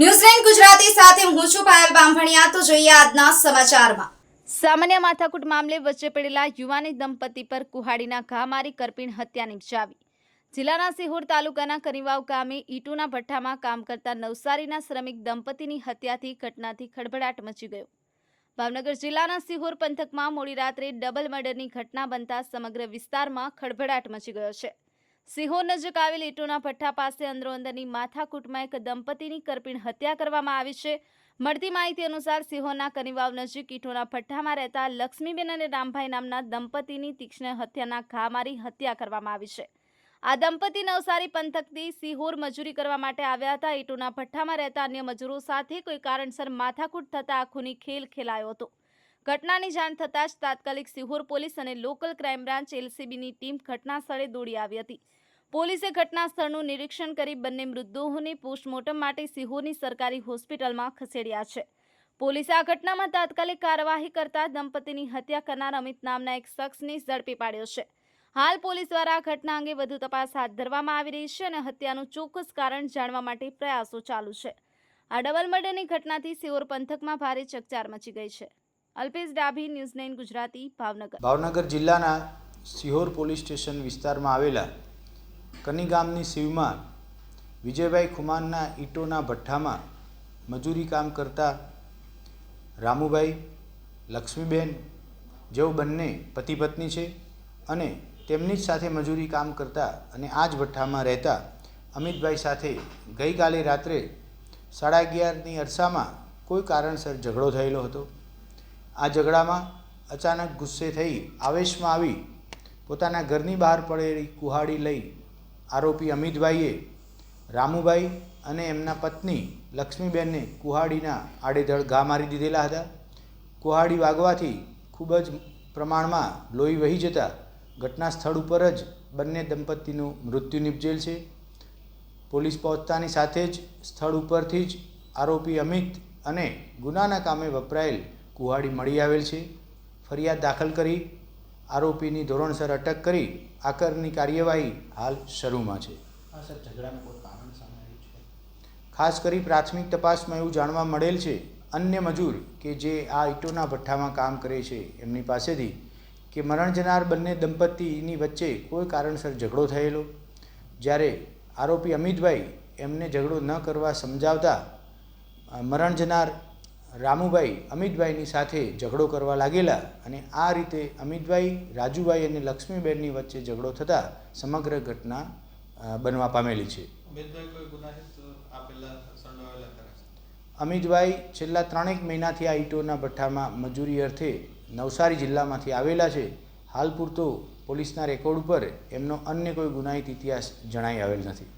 ન્યૂઝલેન્ડ ગુજરાતી સાથે હું છું પાયલ બામભણિયા. તો જોઈએ આજના સમાચારમાં. સામાન્ય માથાકૂટ મામલે વચ્ચે પડેલા યુવાની દંપતી પર કુહાડીના ઘા મારી કરપીણ હત્યા નિપજાવી. જિલ્લાના સિહોર તાલુકાના કરીવાવ ગામે ઈટોના ભઠ્ઠામાં કામ કરતા નવસારીના શ્રમિક દંપતીની હત્યાથી ઘટનાથી ખળભળાટ મચી ગયો. ભાવનગર જિલ્લાના સિહોર પંથકમાં મોડી રાત્રે ડબલ મર્ડરની ઘટના બનતા સમગ્ર વિસ્તારમાં ખળભળાટ મચી ગયો છે. સિહોર નજીક આવેલ ઈટોના ભઠ્ઠા પાસે અંદરોઅંદરની માથાકૂટમાં એક દંપતીની કરપીણ હત્યા કરવામાં આવી છે. મળતી માહિતી અનુસાર સિહોરના કનિવાવ નજીક ઈટોના ભઠ્ઠામાં રહેતા લક્ષ્મીબેન અને રામભાઈ નામના દંપતીની તીક્ષ્ણ હત્યાના ઘા મારી હત્યા કરવામાં આવી છે. આ દંપતી નવસારી પંથકથી સિહોર મજૂરી કરવા માટે આવ્યા હતા. ઈટોના ભઠ્ઠામાં રહેતા અન્ય મજૂરો સાથે કોઈ કારણસર માથાકૂટ થતા આખોની ખેલ ખેલાયો હતો. ઘટનાની જાણ થતાં જ તાત્કાલિક સિહોર પોલીસ અને લોકલ ક્રાઇમ બ્રાન્ચ એલસીબીની ટીમ ઘટના સ્થળે દોડી આવી હતી. પોલીસે ઘટના સ્થળનું નિરીક્ષણ કરી બંને મૃતદેહોને પોસ્ટમોર્ટમ માટે સિહોરની સરકારી હોસ્પિટલમાં ખસેડ્યા છે. પોલીસે આ ઘટનામાં તાત્કાલિક કાર્યવાહી કરતા દંપતીની હત્યા કરનાર અમિત નામના એક શખ્સને ઝડપી પાડ્યો છે. હાલ પોલીસ દ્વારા આ ઘટના અંગે વધુ તપાસ હાથ ધરવામાં આવી રહી છે અને હત્યાનું ચોક્કસ કારણ જાણવા માટે પ્રયાસો ચાલુ છે. આ ડબલ મર્ડરની ઘટનાથી સિહોર પંથકમાં ભારે ચકચાર મચી ગઈ છે. Alpesh Dabhi, news nine Gujarati, Bhavnagar. Bhavnagar જિલ્લાના સિહોર પોલીસ સ્ટેશન વિસ્તારમાં આવેલા કની ગામની સીવમાં વિજયભાઈ ખુમાનના ઈંટોના ભઠ્ઠામાં મજૂરી કામ કરતા રામુભાઈ, લક્ષ્મીબેન જેઓ બંને પતિ પત્ની છે અને તેમની જ સાથે મજૂરી કામ કરતા અને આ જ ભઠ્ઠામાં રહેતા અમિતભાઈ સાથે ગઈકાલે રાત્રે સાડા અગિયારની અરસામાં કોઈ કારણસર ઝઘડો થયેલો હતો. આ ઝઘડામાં અચાનક ગુસ્સે થઈ આવેશમાં આવી, પોતાના ઘરની બહાર પડેલી કુહાડી લઈ આરોપી અમિતભાઈએ રામુભાઈ અને એમના પત્ની લક્ષ્મીબેનને કુહાડીના આડેધડ ઘા મારી દીધેલા હતા. કુહાડી વાગવાથી ખૂબ જ પ્રમાણમાં લોહી વહી જતા ઘટના સ્થળ ઉપર જ બંને દંપતીનું મૃત્યુ નિપજેલ છે. પોલીસ પહોંચતાની સાથે જ સ્થળ ઉપરથી જ આરોપી અમિત અને ગુનાના કામે વપરાયેલ કુહાડી મળી આવેલ છે. ફરિયાદ દાખલ કરી આરોપીની ધોરણસર અટક કરી આકરની કાર્યવાહી હાલ શરૂમાં છે. ખાસ કરી પ્રાથમિક તપાસમાં એવું જાણવા મળેલ છે અન્ય મજૂર કે જે આ ઈંટોના ભઠ્ઠામાં કામ કરે છે એમની પાસેથી કે મરણ જનાર બંને દંપતીની વચ્ચે કોઈ કારણસર ઝઘડો થયેલો? જ્યારે આરોપી અમિતભાઈ એમને ઝઘડો ન કરવા સમજાવતા મરણ જનાર રામુભાઈ અમિતભાઈની સાથે ઝઘડો કરવા લાગેલા અને આ રીતે અમિતભાઈ રાજુભાઈ અને લક્ષ્મીબેનની વચ્ચે ઝઘડો થતાં સમગ્ર ઘટના બનવા પામેલી છે. અમિતભાઈ છેલ્લા ત્રણેક મહિનાથી આ ઈટોના ભઠ્ઠામાં મજૂરી અર્થે નવસારી જિલ્લામાંથી આવેલા છે. હાલ પૂરતો પોલીસના રેકોર્ડ ઉપર એમનો અન્ય કોઈ ગુનાહિત ઇતિહાસ જણાઈ આવેલ નથી.